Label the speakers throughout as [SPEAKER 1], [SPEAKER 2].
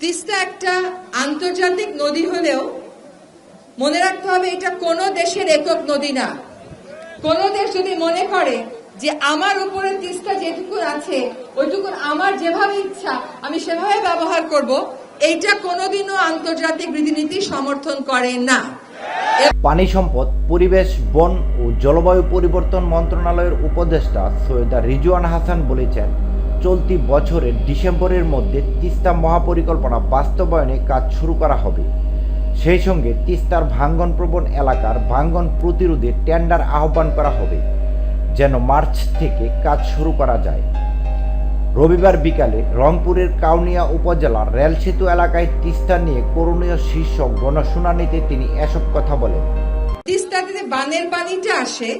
[SPEAKER 1] তিস্তা একটা আন্তর্জাতিক নদী হলেও মনে রাখতে হবে এটা কোনো দেশের একক নদী না। কোনো দেশ যদি মনে করে যে আমার উপরে তিস্তা যেটুকু আছে, ওইটুকু আমার যেভাবে ইচ্ছা, আমি সেভাবে ব্যবহার করব, এইটা কোনোদিনও আন্তর্জাতিক রীতিনীতি সমর্থন করে না।
[SPEAKER 2] পানি সম্পদ, পরিবেশ, বন ও জলবায়ু পরিবর্তন মন্ত্রণালয়ের উপদেষ্টা সৈয়দা রিজওয়ান হাসান বলেছেন চলতি বছরের ডিসেম্বরের মধ্যে তিস্তা মহাপরিকল্পনা বাস্তবায়নে কাজ শুরু করা হবে। সেই সঙ্গে তিস্তার ভাঙ্গন প্রবণ এলাকার ভাঙ্গন প্রতিরোধে টেন্ডার আহ্বান করা হবে, যেন মার্চ থেকে কাজ শুরু করা যায়। রবিবার বিকালে রংপুরের কাউনিয়া উপজেলার রেল সেতু এলাকায় তিস্তা নিয়ে করণীয় শীর্ষক গণশুনানিতে তিনি এসব কথা বলেন।
[SPEAKER 1] তিস্তাতে বানের পানিটা আসে,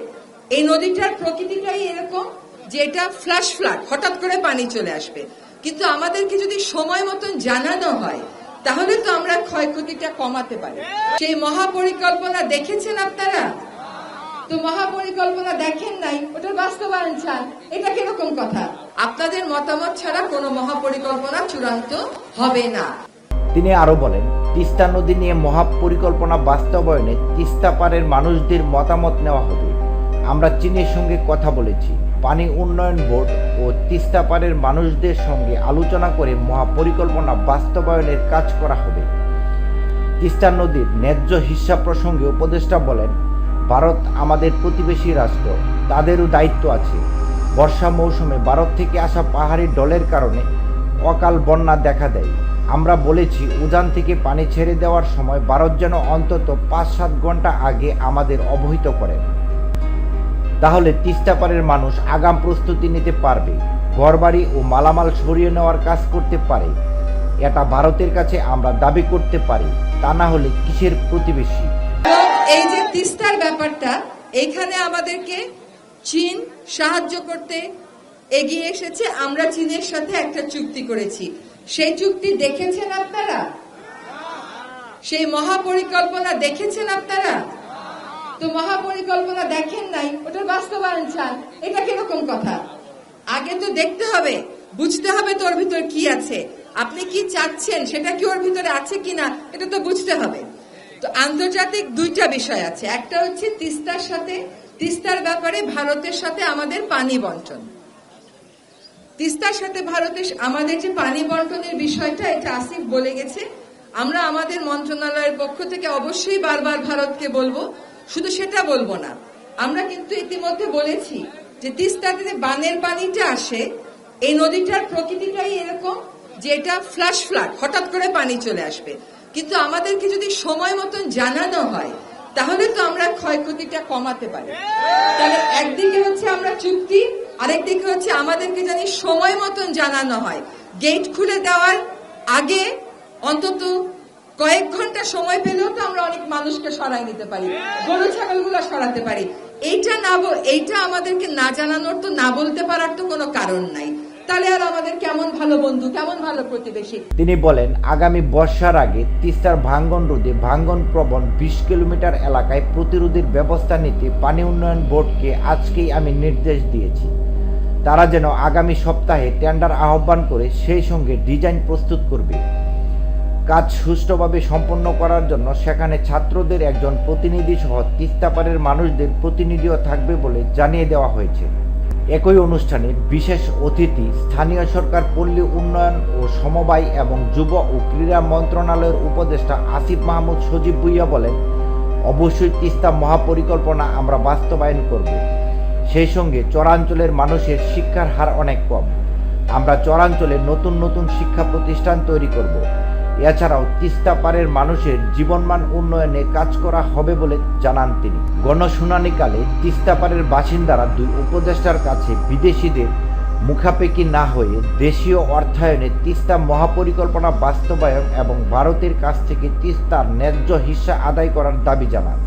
[SPEAKER 1] এই নদীটার প্রকৃতিটাই এরকম। যে এটা ফ্ল্যাশ ফ্লাড হঠাৎ করে পানি চলে আসবে। কিন্তু আমাদেরকে যদি সময় মতন জানানো হয়, তাহলে তো আমরা ক্ষয়ক্ষতিটা কমাতে পারি। সেই মহাপরিকল্পনা দেখেছেন আপনারা? তো মহাপরিকল্পনা দেখেন নাই ওটা বাস্তবায়ন চান। এটা কীরকম কথা? আপনাদের মতামত ছাড়া কোনো মহাপরিকল্পনা চূড়ান্ত হবে না।
[SPEAKER 2] তিনি আরও বলেন, তিস্তা নদী নিয়ে মহাপরিকল্পনা বাস্তবায়নে তিস্তা পাড়ের মানুষদের মতামত নেওয়া হবে। আমরা চীনের সঙ্গে কথা বলেছি। পানি উন্নয়ন বোর্ড ও তিস্তা পাড়ের মানুষদের সঙ্গে আলোচনা করে মহাপরিকল্পনা বাস্তবায়নের কাজ করা হবে। তিস্তা নদীর ন্যায্য হিসাব প্রসঙ্গে উপদেষ্টা বলেন, ভারত আমাদের প্রতিবেশী রাষ্ট্র, তাদেরও দায়িত্ব আছে। বর্ষা মৌসুমে ভারত থেকে আসা পাহাড়ি ডলের কারণে অকাল বন্যা দেখা দেয়। আমরা বলেছি, উজান থেকে পানি ছেড়ে দেওয়ার সময় ভারত যেন অন্তত পাঁচ সাত ঘণ্টা আগে আমাদের অবহিত করেন। তাহলে তিস্তাপাড়ের মানুষ আগাম প্রস্তুতি নিতে পারবে, ঘরবাড়ি ও মালামাল সরিয়ে নেওয়ার কাজ করতে পারে। এটা ভারতের কাছে আমরা দাবি করতে পারি, তা না হলে কিসের প্রতিবেশী?
[SPEAKER 1] এই যে তিস্তার ব্যাপারটা, এখানে আমাদেরকে চীন সাহায্য করতে এগিয়ে এসেছে, আমরা চীনের সাথে একটা চুক্তি করেছি। সেই চুক্তি দেখেছেন আপনারা? সেই মহাপরিকল্পনা দেখেছেন আপনারা? তো মহাপরিকল্পনা দেখেন নাই ওটা বাস্তবায়ন চান, এটা কীরকম কথা? আগে তো দেখতে হবে, বুঝতে হবে তোর ভিতর কি আছে। আপনি কি চাচ্ছেন, সেটা কি ওর ভিতরে আছে কিনা, এটা তো বুঝতে হবে। তো আন্তর্জাতিক দুইটা বিষয় আছে, একটা হচ্ছে তিস্তার সাথে, তিস্তার ব্যাপারে ভারতের সাথে আমাদের পানি বন্টন। তিস্তার সাথে ভারতের আমাদের যে পানি বন্টনের বিষয়টা, এটা আসিফ বলে গেছে। আমরা আমাদের মন্ত্রণালয়ের পক্ষ থেকে অবশ্যই বারবার ভারতকে বলব শুধু সেটা বলব না। আমরা কিন্তু ইতিমধ্যে বলেছি যে তিস্তাতে যে বানের পানিটা আসে, এই নদীটার প্রকৃতিটাই এরকম যে এটা ফ্ল্যাশ ফ্লাড হঠাৎ করে পানি চলে আসবে। কিন্তু আমাদেরকে যদি সময় মতন জানানো হয়, তাহলে তো আমরা ক্ষয়ক্ষতিটা কমাতে পারি। তাহলে একদিকে হচ্ছে আমরা চুক্তি, আরেকদিকে হচ্ছে আমাদেরকে জানি সময় মতন জানানো হয় গেট খুলে দেওয়ার আগে অন্তত কয়েক ঘণ্টা সময় পেলেও তো আমরা অনেক মানুষকে সরাই নিতে পারি, গরু, ছাগলগুলো সরাতে পারি। এইটা না এইটা আমাদেরকে না জানানোর তো, না বলতে পারার তো কোনো কারণ নাই। তাহলে আর আমাদের কেমন ভালো বন্ধু, কেমন ভালো প্রতিবেশী?
[SPEAKER 2] তিনি বলেন, আগামী বর্ষার আগে তিস্তার ভাঙ্গন রোধে ভাঙ্গন প্রবণ বিশ কিলোমিটার এলাকায় প্রতিরোধের ব্যবস্থা নিতে পানি উন্নয়ন বোর্ডকে আজকেই আমি নির্দেশ দিয়েছি। তারা যেন আগামী সপ্তাহে টেন্ডার আহ্বান করে সেই সঙ্গে ডিজাইন প্রস্তুত করবে। কাজ সুষ্ঠুভাবে সম্পন্ন করার জন্য সেখানে ছাত্রদের একজন প্রতিনিধি সহ তিস্তাপাড়ের মানুষদের প্রতিনিধিও থাকবে বলে জানিয়ে দেওয়া হয়েছে। একই অনুষ্ঠানে বিশেষ অতিথি স্থানীয় সরকার পল্লী উন্নয়ন ও সমবায় এবং যুব ও ক্রীড়া মন্ত্রণালয়ের উপদেষ্টা আসিফ মাহমুদ সজীব ভুইয়া বলেন, অবশ্যই তিস্তা মহাপরিকল্পনা আমরা বাস্তবায়ন করব। সেই সঙ্গে চরাঞ্চলের মানুষের শিক্ষার হার অনেক কম। আমরা চরাঞ্চলে নতুন নতুন শিক্ষা প্রতিষ্ঠান তৈরি করব। এছাড়াও তিস্তা পাড়ের মানুষের জীবনমান উন্নয়নে কাজ করা হবে বলে জানান তিনি। গণশুনানিকালে তিস্তা পাড়ের বাসিন্দারা দুই উপদেষ্টার কাছে বিদেশিদের মুখাপেকি না হয়ে দেশীয় অর্থায়নে তিস্তা মহাপরিকল্পনা বাস্তবায়ন এবং ভারতের কাছ থেকে তিস্তার ন্যায্য হিস্সা আদায় করার দাবি জানান।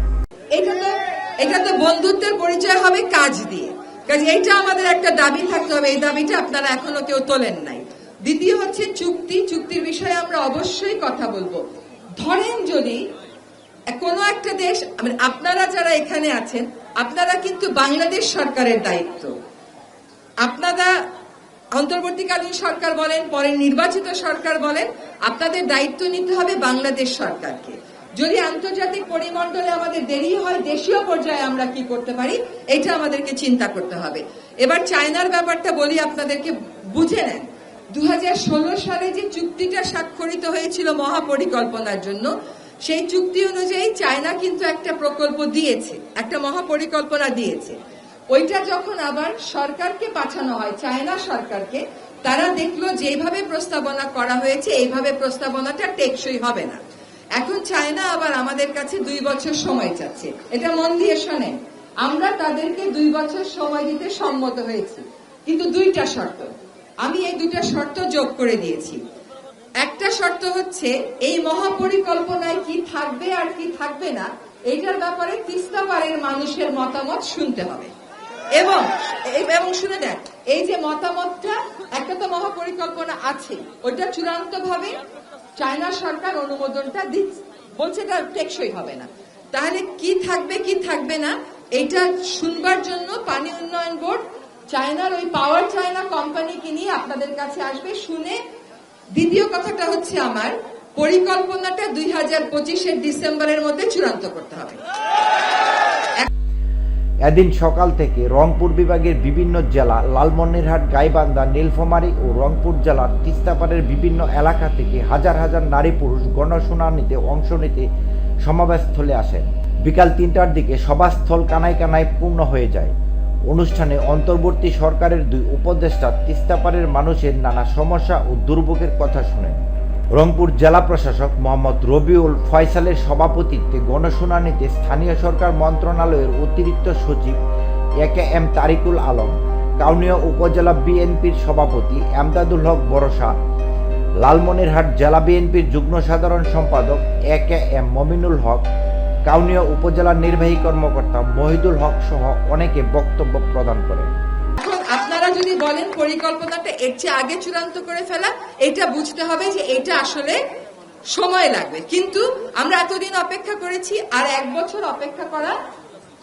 [SPEAKER 1] এটা তো বন্ধুত্বের পরিচয় হবে কাজ দিয়ে। কাজে এইটা আমাদের একটা দাবি থাকতে হবে। এই দাবিটা আপনারা এখনও কেউ তোলেন নাই। দ্বিতীয় হচ্ছে চুক্তি। চুক্তির বিষয়ে আমরা অবশ্যই কথা বলব। ধরেন যদি কোনো একটা দেশ মানে আপনারা যারা এখানে আছেন, আপনারা কিন্তু বাংলাদেশ সরকারের দায়িত্ব। আপনারা অন্তর্বর্তীকালীন সরকার বলেন, পরে নির্বাচিত সরকার বলেন, আপনাদের দায়িত্ব নিতে হবে বাংলাদেশ সরকারকে। যদি আন্তর্জাতিক পরিমণ্ডলে আমাদের দেরি হয়, দেশীয় পর্যায়ে আমরা কি করতে পারি, এটা আমাদেরকে চিন্তা করতে হবে। এবার চায়নার ব্যাপারটা বলি, আপনাদেরকে বুঝে নেন। দু হাজার ষোলো সালে যে চুক্তিটা স্বাক্ষরিত হয়েছিল মহাপরিকল্পনার জন্য, সেই চুক্তি অনুযায়ী চায়না কিন্তু একটা প্রকল্প দিয়েছে, একটা মহাপরিকল্পনা দিয়েছে। ওইটা যখন আবার সরকারকে পাঠানো হয়, চায়না সরকারকে, তারা দেখল যেভাবে প্রস্তাবনা করা হয়েছে, এইভাবে প্রস্তাবনাটা টেকসই হবে না। এখন চায়না আবার আমাদের কাছে দুই বছর সময় চাচ্ছে। এটা মন দিয়ে শোনেন, আমরা তাদেরকে দুই বছর সময় দিতে সম্মত হয়েছি। কিন্তু দুইটা শর্ত। আমি এই দুইটা শর্ত যোগ করে দিয়েছি। একটা শর্ত হচ্ছে, এই মহাপরিকল্পনায় কি থাকবে আর কি থাকবে না, এইটার ব্যাপারে তিস্তা পাড়ের মানুষের মতামত শুনতে হবে। এবং এবং শুনে দেন এই যে মতামতটা, একটা তো মহাপরিকল্পনা আছে, ওটা চূড়ান্ত ভাবে চায়না সরকার অনুমোদনটা দিচ্ছে, বলছে এটা টেকসই হবে না। তাহলে কি থাকবে কি থাকবে না, এটা শুনবার জন্য পানি উন্নয়ন বোর্ড চায়নার ওই পাওয়ার চায়না কোম্পানিকে নিয়ে আপনাদের কাছে আসবে। শুনে দ্বিতীয় কথাটা হচ্ছে আমার, পরিকল্পনাটা দুই হাজার পঁচিশের ডিসেম্বরের মধ্যে চূড়ান্ত করতে হবে।
[SPEAKER 2] এদিন সকাল থেকে রংপুর বিভাগের বিভিন্ন জেলা, লালমনিরহাট, গাইবান্ধা, নীলফামারী ও রংপুর জেলার তিস্তাপাড়ের বিভিন্ন এলাকা থেকে হাজার হাজার নারী পুরুষ গণশুনানিতে অংশ নিতে সমাবেশস্থলে আসেন বিকাল তিনটার দিকে সভাস্থল কানায় কানায় পূর্ণ হয়ে যায়। অনুষ্ঠানে অন্তর্বর্তী সরকারের দুই উপদেষ্টা তিস্তাপাড়ের মানুষের নানা সমস্যা ও দুর্ভোগের কথা শুনেন। রংপুর জেলা প্রশাসক মোহাম্মদ রবিউল ফয়সালের সভাপতিত্বে গণশুনানিতে স্থানীয় সরকার মন্ত্রণালয়ের অতিরিক্ত সচিব A K M Tarikul Alam, Kaunia উপজেলা বিএনপির সভাপতি এমদাদুল হক বরসা লালমনিরহাট জেলা বিএনপির যুগ্ম সাধারণ সম্পাদক A K M Mominul Haque Kaunia উপজেলার নির্বাহী কর্মকর্তা মহিদুল হক সহ অনেকে বক্তব্য প্রদান করেন।
[SPEAKER 1] আপনারা যদি বলেন পরিকল্পনাটা এর চেয়ে আগে চূড়ান্ত করে ফেলা, এটা বুঝতে হবে যে এটা আসলে সময় লাগবে। কিন্তু আমরা এতদিন অপেক্ষা করেছি আর এক বছর অপেক্ষা করা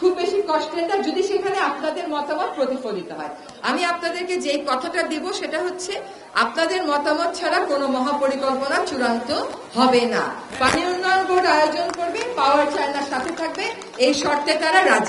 [SPEAKER 1] খুব বেশি কষ্টের না যদি সেখানে আপনাদের মতামত প্রতিফলিত হয়। আমি আপনাদেরকে যে কথাটা দেব সেটা হচ্ছে, আপনাদের মতামত ছাড়া কোনো মহাপরিকল্পনা চূড়ান্ত হবে না। পানি উন্নয়ন বোর্ড আয়োজন করবে, পাওয়ার চায়নার সাথে থাকবে, এই শর্তে তারা রাজি।